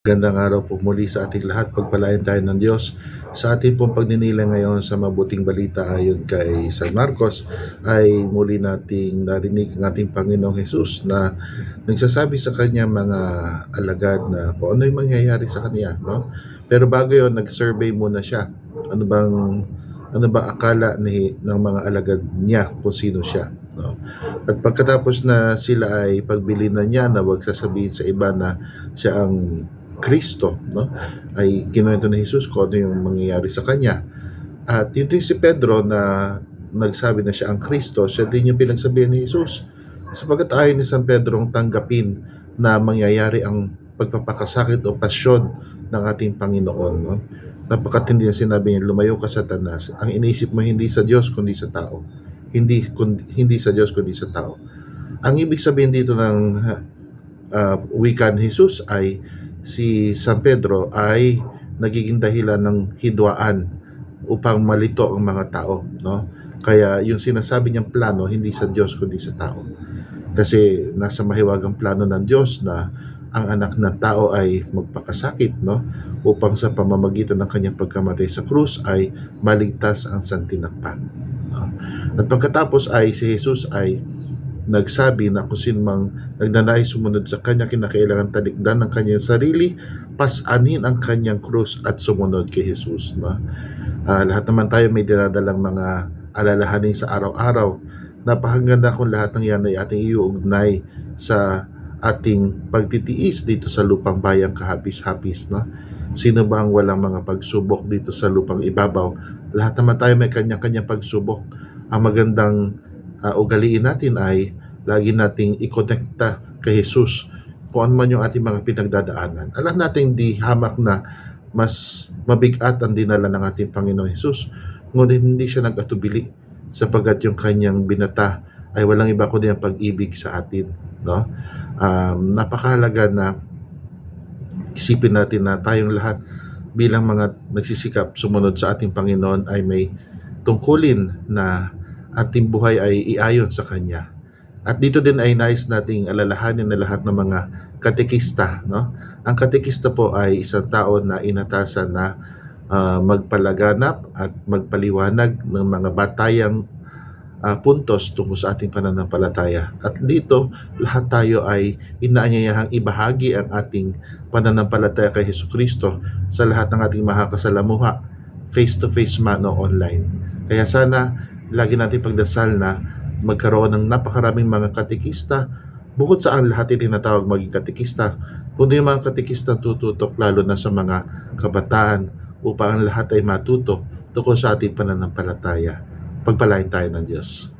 Gandang araw po muli sa ating lahat. Pagpalain tayo ng Diyos. Sa ating pong pagninila ngayon sa mabuting balita ayon kay San Marcos ay muli nating narinig ang ating Panginoong Jesus na nagsasabi sa kanya mga alagad na kung ano yung mangyayari sa kanya. No? Pero bago yon nag-survey muna siya. Ano bang ano ba akala ni ng mga alagad niya kung sino siya no at pagkatapos na sila ay pagbili na niya na wag sasabihin sa iba na siya ang Kristo, no? Ay kinuwento ni Jesus kung ano yung mangyayari sa kanya. At yun din si Pedro na nagsabi na siya ang Kristo, siya din yung pinagsabihan ni Jesus. Sapagat ayon ni San Pedro ang tanggapin na mangyayari ang pagpapakasakit o pasyon ng ating Panginoon. No? Napakatindi ang sinabi niya, lumayo ka sa tanas. Ang iniisip mo hindi sa Diyos kundi sa tao. Hindi, kundi, hindi sa Diyos kundi sa tao. Ang ibig sabihin dito ng uh, wika ni Jesus ay si San Pedro ay nagiging dahilan ng hidwaan upang malito ang mga tao, no? Kaya yung sinasabi niyang plano hindi sa Diyos kundi sa tao. Kasi nasa mahiwagang plano ng Diyos na ang anak ng tao ay magpakasakit, no? Upang sa pamamagitan ng kanyang pagkamatay sa krus ay maligtas ang santinakpan. No? At pagkatapos ay si Jesus ay nagsabi na kung sino mang nagnanais sumunod sa kanya, kinakailangan talikdan ng kanyang sarili, pasanin ang kanyang krus at sumunod kay Jesus. No? Uh, lahat naman tayo may dinadalang mga alalahanin sa araw-araw. Napakaganda kung lahat ng yan ay ating iuugnay sa ating pagtitiis dito sa lupang bayang kahapis-hapis. No? Sino ba ang walang mga pagsubok dito sa lupang ibabaw? Lahat naman tayo may kanya-kanyang pagsubok. Ang magandang uh, ugaliin natin ay lagi nating ikonekta kay Jesus kung ano man yung ating mga pinagdadaanan. Alam natin di hamak na mas mabigat ang dinala ng ating Panginoon Jesus, ngunit hindi siya nag-atubili sapagat yung kanyang binata ay walang iba kundi ang pag-ibig sa atin. No? Um, napakahalaga na isipin natin na tayong lahat bilang mga nagsisikap sumunod sa ating Panginoon ay may tungkulin na ating buhay ay iayon sa Kanya. At dito din ay nais nating alalahanin na lahat ng mga katekista. No? Ang katekista po ay isang tao na inatasan na uh, magpalaganap at magpaliwanag ng mga batayang uh, puntos tungkol sa ating pananampalataya. At dito, lahat tayo ay inaanyayahang ibahagi ang ating pananampalataya kay Heso Kristo sa lahat ng ating makakasalamuha, face-to-face man o online. Kaya sana, lagi natin pagdasal na magkaroon ng napakaraming mga katekista bukod sa ang lahat ay tinatawag maging katekista, kundi yung mga katekista tututok lalo na sa mga kabataan upang ang lahat ay matuto tungkol sa ating pananampalataya. Pagpalain tayo ng Diyos.